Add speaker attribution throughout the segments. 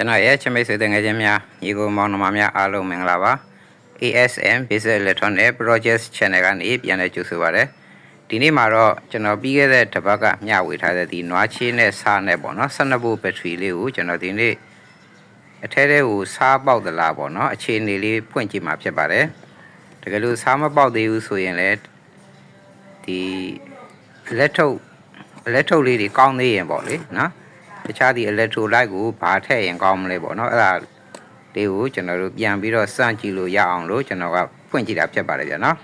Speaker 1: ကျွန်တော်ရဲ့ချစ်မိတ်ဆွေတငယ်ချင်းများညီကိုမောင်နှမများအားလုံးမင်္ဂလာပါ ASM Business Electronic Project Channel ကနေပြန်လည်ကြိုဆိုပါရစေဒီနေ့မှာတော့ကျွန်တော်ပြီးခဲ့တဲ့တစ်ပတ်ကမျှဝေထားတဲ့ဒီနွားချေးနဲ့စားနဲ့ပေါ့နော်12ဘို့ဘက်ထရီလေးကိုကျွန်တော်ဒီနေ့အထဲထဲကိုစားပေါက်သလားပေါ့နော်အခြေအနေလေးဖွင့်ကြည့်မှာဖြစ်ပါတယ်တကယ်လို့စားမပေါက်သေးဘူးဆိုရင်လည်းဒီလက်ထုတ်လက်ထုတ်လေးတွေကောင်းသေးရင်ပေါ့လေနော် တခြားဒီ electrolyte ကိုဘာထည့်ရင်ကောင်းမလဲပေါ့နော်အဲ့ဒါလေးကိုကျွန်တော်တို့ပြန်ပြီးတော့စမ်းကြည့်လို့ရအောင်လို့ကျွန်တော်ကဖွင့်ကြည့်တာဖြစ်ပါတယ်ဗျာနော်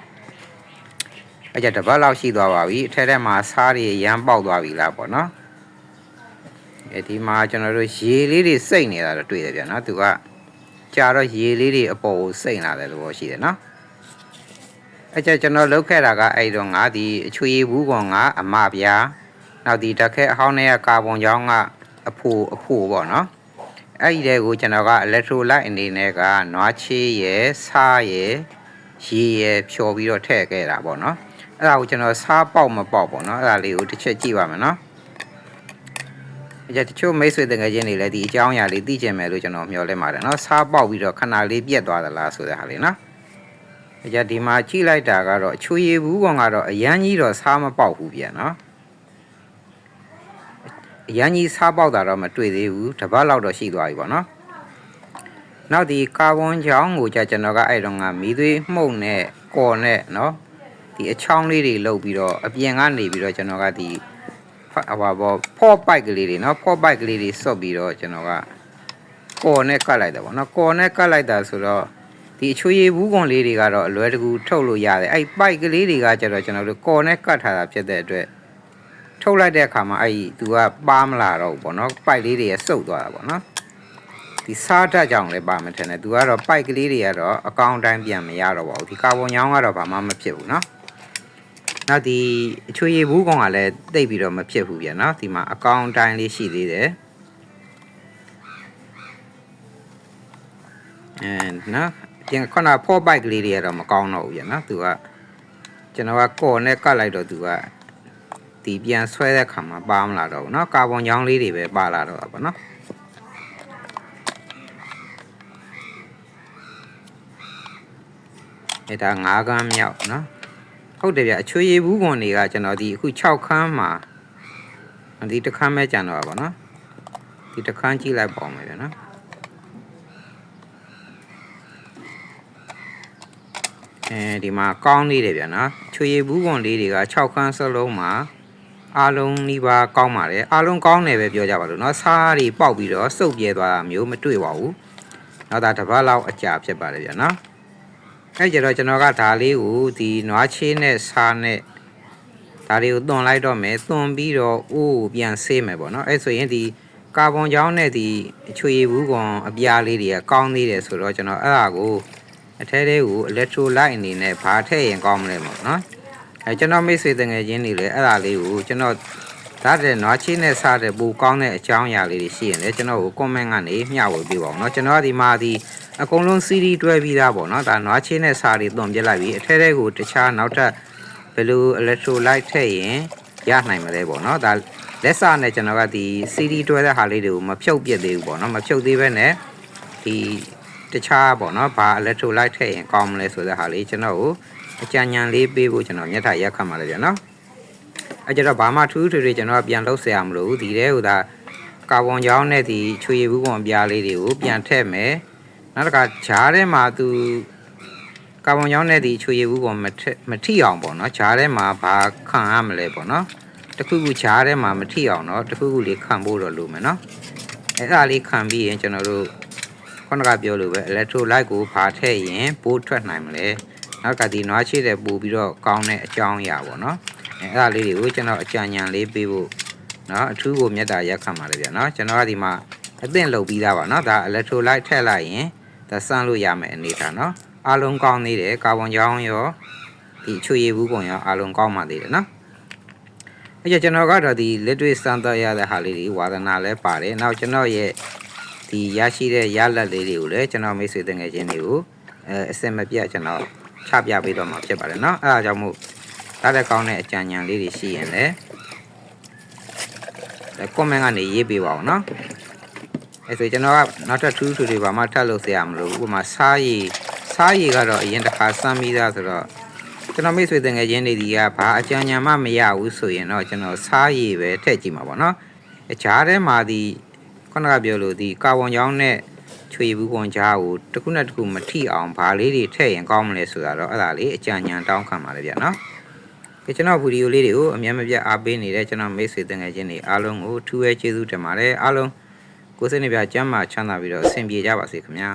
Speaker 1: အဲ့ကြတစ်ပတ်လောက်ရှိသွားပါပြီအထက်ထဲမှာစားတွေရမ်းပေါက်သွားပြီလားပေါ့နော်အဲဒီမှာကျွန်တော်တို့ရေလေးတွေစိတ်နေတာတော့တွေ့တယ်ဗျာနော်သူကကြာတော့ရေလေးတွေအပေါ်ကိုစိတ်လာတဲ့သဘောရှိတယ်နော်အဲ့ကြကျွန်တော်လုပ်ခဲ့တာကအဲ့တော့ငါဒီအချွေဘူးကောင်ကအမပြားနောက်ဒီတက်ခဲအဟောင်းတွေကကာဗွန်ကြောင်းက အဖို့အဖို့ပေါ့နော်အဲ့ဒီတဲ့ကိုကျွန်တော်က electrolyte အနေနဲ့ကနွားချေးရယ်ဆားရယ်ရေရယ်ဖြော်ပြီးတော့ထည့်ခဲ့တာပေါ့နော်အဲ့ဒါကိုကျွန်တော်စားပေါက်မပေါက်ပေါ့နော်အဲ့ဒါလေးကိုတစ်ချက်ကြည့်ပါမယ်နော်အဲ့ကျတချို့မိတ်ဆွေတငယ်ချင်းတွေလည်းဒီအကြောင်းအရာလေးသိကျင်မယ်လို့ကျွန်တော်မျှော်လင့်ပါတယ်နော်စားပေါက်ပြီးတော့ခဏလေးပြက်သွားသလားဆိုတဲ့ဟာလေးနော်အဲ့ကျဒီမှာကြည့်လိုက်တာကတော့အချွေရည်ဘူးကောင်ကတော့အရန်ကြီးတော့စားမပေါက်ဘူးပြန်နော် အရန်ကြီးစားပေါက်တာတော့မတွေ့သေးဘူးတစ်ပတ်လောက်တော့ရှိသွားပြီပေါ့နော်နောက်ဒီကာဗွန်ချောင်းကိုじゃကျွန်တော်ကအဲ့တော့ငါမီးသွေးမှုန့်နဲ့ကော်နဲ့နော်ဒီအချောင်းလေးတွေလုတ်ပြီးတော့အပြင်ကနေပြီးတော့ကျွန်တော်ကဒီဟိုပါဘောဖော့ပိုက်ကလေးတွေနော်ဖော့ပိုက်ကလေးတွေစွတ်ပြီးတော့ကျွန်တော်ကကော်နဲ့ကတ်လိုက်တာပေါ့နော်ကော်နဲ့ကတ်လိုက်တာဆိုတော့ဒီအချွေရည်ဘူးကွန်လေးတွေကတော့အလွယ်တကူထုတ်လို့ရတယ်အဲ့ပိုက်ကလေးတွေကကျတော့ကျွန်တော်တို့ကော်နဲ့ကတ်ထားတာဖြစ်တဲ့အတွက် ထုတ်လိုက်တဲ့အခါမှာအဲ့ဒီသူကပါမလာတော့ဘူးပေါ့နော်ပိုက်လေးတွေရစုပ်သွားတာပေါ့နော်ဒီစားတတ်ကြောင်လည်းပါမထင်နဲ့သူကတော့ပိုက်ကလေးတွေကတော့အကောင့်တိုင်းပြန်မရတော့ပါဘူးဒီကာဗွန်ညောင်းကတော့ဘာမှမဖြစ်ဘူးနော်နောက်ဒီအချွေရည်ဘူးကောင်ကလည်းတိတ်ပြီးတော့မဖြစ်ဘူးပြန်နော်ဒီမှာအကောင့်တိုင်းလေးရှိသေးတယ်အဲနော်ပြန်ခုနဖောပိုက်ကလေးတွေကတော့မကောင်းတော့ဘူးပြန်နော်သူကကျွန်တော်ကကော်နဲ့ကတ်လိုက်တော့သူက ဒီပြန်ဆွဲတဲ့ခါမှာပါမလာတော့ဘူးเนาะကာဗွန်ချောင်းလေးတွေပဲပါလာတော့တာပေါ့เนาะအဲဒါ9ခန်းမြောက်เนาะဟုတ်တယ်ဗျအချွေရည်ဘူးကွန်တွေကကျွန်တော်ဒီအခု6ခန်းမှာဒီတစ်ခန်းပဲကျန်တော့ပါเนาะဒီတစ်ခန်းကြည့်လိုက်ပါဦးမယ်ဗျာเนาะအဲဒီမှာကောင်းလေးတယ်ဗျာနော်ချွေရည်ဘူးကွန်လေးတွေက6ခန်းစလုံးမှာ အားလုံးနှီးပါကောင်းပါတယ်အားလုံးကောင်းတယ်ပဲပြောကြပါလို့เนาะစားတွေပေါက်ပြီးတော့စုပ်ပြဲသွားတာမျိုးမတွေ့ပါဘူးနောက်ဒါတစ်ပတ်လောက်အကြာဖြစ်ပါတယ်ဗျာနော်အဲကြတော့ကျွန်တော်ကဒါလေးကိုဒီနွားချေးနဲ့စားနဲ့ဒါလေးကိုသွန်လိုက်တော့မယ်သွန်ပြီးတော့အိုးကိုပြန်ဆေးမယ်ပေါ့နော်အဲဆိုရင်ဒီကာဗွန်ကြောင်းနဲ့ဒီအချွေဘူးကွန်အပြားလေးတွေကကောင်းသေးတယ်ဆိုတော့ကျွန်တော်အဲ့ဒါကိုအထဲထဲကို electrolyte အနေနဲ့ဘာထည့်ရင်ကောင်းမလဲပေါ့နော် အဲကျွန်တော်မိတ်ဆွေတငယ်ချင်းတွေလည်းအဲ့ဒါလေးကိုကျွန်တော်ဒါတဲ့နွားချင်းနဲ့စားတဲ့ပူကောင်းတဲ့အကြောင်းအရာလေးတွေရှိရင်လည်းကျွန်တော်ကို comment ကနေမျှဝေပေးပါဦးเนาะကျွန်တော်ကဒီမှာဒီအကုန်လုံး CD တွဲပြီးသားပေါ့เนาะဒါနွားချင်းနဲ့စားတွေသွန်ပြလိုက်ပြီးအထဲထဲကိုတခြားနောက်ထပ်ဘယ်လို electrolyte ထည့်ရင်ရနိုင်မလဲပေါ့เนาะဒါလက်စနဲ့ကျွန်တော်ကဒီ CD တွဲတဲ့ဟာလေးတွေကိုမဖြုတ်ပြစ်သေးဘူးပေါ့เนาะမဖြုတ်သေးဘဲနဲ့ဒီတခြားပေါ့เนาะဘာ electrolyte ထည့်ရင်ကောင်းမလဲဆိုတဲ့ဟာလေးကျွန်တော်ကို အကြံဉာဏ်လေးပေးဖို့ကျွန်တော်မျက်ထရက်ခတ်မှာလေဗျာနော်အဲကြတော့ဘာမှထူးထူးတွေကျွန်တော်ပြန်လှုပ်ဆရာမလို့ဒီတဲ့ဟိုဒါကာဗွန်ကြောင်းနဲ့ဒီချွေရည်ဘူးကွန်ပြားလေးတွေကိုပြန်ထည့်မယ်နောက်တစ်ခါဂျားထဲမှာသူကာဗွန်ကြောင်းနဲ့ဒီချွေရည်ဘူးကွန်မထမထိအောင်ပေါ့နော်ဂျားထဲမှာဘာခံရမလဲပေါ့နော်တခုခုဂျားထဲမှာမထိအောင်တော့တခုခုလေးခံဖို့တော့လိုမယ်နော်အဲ့ဒါလေးခံပြီးရင်ကျွန်တော်တို့ခုနကပြောလို့ပဲ electrolyte ကိုဘာထည့်ရင်ပိုးထွက်နိုင်မလဲ နောက်ကဒီနွားချိတဲ့ပို့ပြီးတော့ကောင်းတဲ့အကြောင်းအရာပေါ့နော်အဲအဲ့ဒါလေးတွေကိုကျွန်တော်အကြံဉာဏ်လေးပေးဖို့နော်အထူးကိုမြတ်တာရက်ခံပါလေဗျာနော်ကျွန်တော်ကဒီမှာအသင့်လုပ်ပြီးသားပါနော်ဒါ electrolyte ထည့်လိုက်ရင်ဒါစမ်းလို့ရမယ်အနေထားနော်အားလုံးကောင်းသေးတယ်ကာဗွန်ကြောင်းရောဒီချွေရည်ဘူးကုန်ရောအားလုံးကောင်းပါသေးတယ်နော်အဲ့ကျကျွန်တော်ကတော့ဒီလက်တွေ့စမ်းသပ်ရတဲ့ဟာလေးတွေဝါသနာလဲပါတယ်နောက်ကျွန်တော်ရဲ့ဒီရရှိတဲ့ရလက်လေးတွေကိုလည်းကျွန်တော်မိတ်ဆွေတငယ်ချင်းတွေကိုအဲအစင်မပြတ်ကျွန်တော် ချပြပေးတော့မှာဖြစ်ပါတယ်เนาะအဲဒါကြောင့်မို့ဒါတဲ့ကောင်းတဲ့အကြံဉာဏ်လေးတွေရှိရင်လည်း comment ကနေရေးပေးပါအောင်เนาะ အဲဆိုကျွန်တော်ကနောက်ထပ်ထူးထူးတွေဘာမှထပ်လုပ်စရာမလိုဘူးဥပမာစားရည်စားရည်ကတော့အရင်တစ်ခါစမ်းပြီးသားဆိုတော့ကျွန်တော်မိတ်ဆွေတငယ်ချင်းတွေဒီကဘာအကြံဉာဏ်မှမရဘူးဆိုရင်တော့ကျွန်တော်စားရည်ပဲထည့်ကြည့်မှာပေါ့နော်အချားထဲမှာဒီခုနကပြောလို့ဒီကာဝွန်ချောင်းနဲ့ ချွေဘူးကွန်ချားကိုတစ်ခုနဲ့တစ်ခုမထိအောင်ဘာလေးတွေထည့်ရင်ကောင်းမလဲဆိုတာတော့အဲ့ဒါလေးအကြံဉာဏ်တောင်းခံပါလေဗျာနော်ဒီကျွန်တော်ဗီဒီယိုလေးတွေကိုအများမပြတ်အားပေးနေတဲ့ကျွန်တော်မိတ်ဆွေတငယ်ချင်းတွေအားလုံးကိုထူးရဲကျေးဇူးတင်ပါတယ်အားလုံးကိုယ်စိတ်နှပြချမ်းသာချမ်းသာပြီးတော့အဆင်ပြေကြပါစေခင်ဗျာ